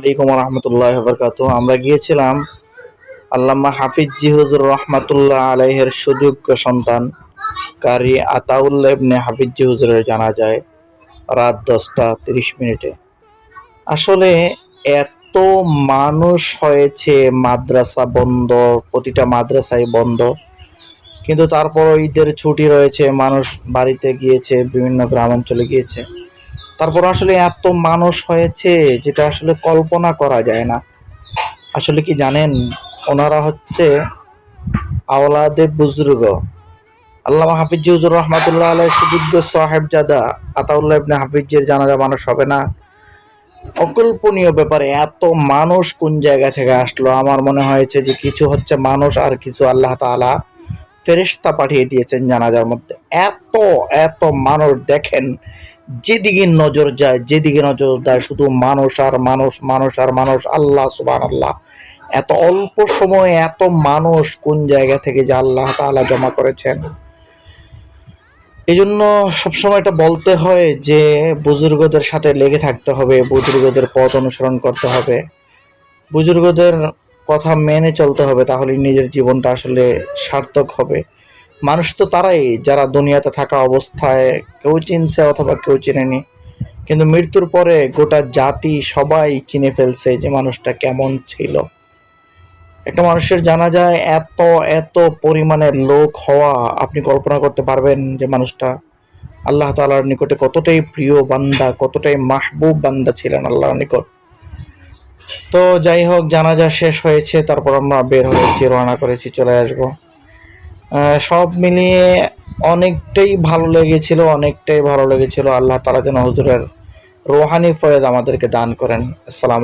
আলাইকুম রহমতুল্লাহ বরকাত আমরা গিয়েছিলাম আল্লামা হাফিজ জিহুজুর রহমাতুল্লাহ আলাইহের সুযোগ্য সন্তান কারি আতাউল্লাহ হাফিজ জিহুজুরের জানা যায় রাত দশটা তিরিশ মিনিটে। আসলে এত মানুষ হয়েছে মাদ্রাসা বন্ধ, প্রতিটা মাদ্রাসায় বন্ধ, কিন্তু তারপর ঈদের ছুটি রয়েছে, মানুষ বাড়িতে গিয়েছে, বিভিন্ন গ্রামাঞ্চলে গিয়েছে। তারপর আসলে এত মানুষ হয়েছে যেটা আসলে কল্পনা করা যায় না। আসলে কি জানেন? ওনারা হচ্ছে আওলাদে বুজুর্গ। আল্লামা হাফিজ রহমাতুল্লাহ আলাই সুযোগ্য সাহেবজাদা আতাউল্লাহ ইবনে হাফিজের জানাজা মানুষ হবে না? অকল্পনীয় ব্যাপারে এত মানুষ কোন জায়গা থেকে আসলো? আমার মনে হয়েছে যে কিছু হচ্ছে মানুষ আর কিছু আল্লাহ তাআলা ফেরেশতা পাঠিয়ে দিয়েছেন জানাজার মধ্যে। এত এত মানুষ দেখেন যেদিকে নজর যায়, যেদিকে নজর দেয় শুধু মানুষ আর মানুষ মানুষ আর মানুষ, আল্লাহ সুবান আল্লাহ এত অল্প সময়ে এত মানুষ কোন জায়গা থেকে যে আল্লাহ তাআলা জমা করেছেন? এই জন্য সবসময় এটা বলতে হয় যে বুজুর্গদের সাথে লেগে থাকতে হবে, বুজুর্গদের পথ অনুসরণ করতে হবে। বুজুর্গদের কথা মেনে চলতে হবে তাহলে নিজের জীবনটা আসলে সার্থক হবে। মানুষ তো তারাই, যারা দুনিয়াতে থাকা অবস্থায় কেউ চিনছে অথবা কেউ চিনেনি। কিন্তু মৃত্যুর পরে গোটা জাতি সবাই চিনে ফেলছে যে মানুষটা কেমন ছিল। একটা মানুষের জানা যায়, এত এত পরিমাণের লোক হওয়া, আপনি কল্পনা করতে পারবেন যে মানুষটা আল্লাহ তালার নিকটে কতটাই প্রিয় বান্দা, কতটাই মাহবুব বান্দা ছিলেন আল্লাহর নিকট। তো যাই হোক, জানাজা শেষ হয়েছে, তারপর আমরা বের হয়েছি রওনা করেছি, চলে আসব। সব মিলিয়ে অনেকটাই ভালো লেগেছিল, অনেকটাই ভালো লেগেছিল। আল্লাহ তালা যেন হুজুরের রোহানি ফয়েজ আমাদেরকে দান করেন। আসসালামু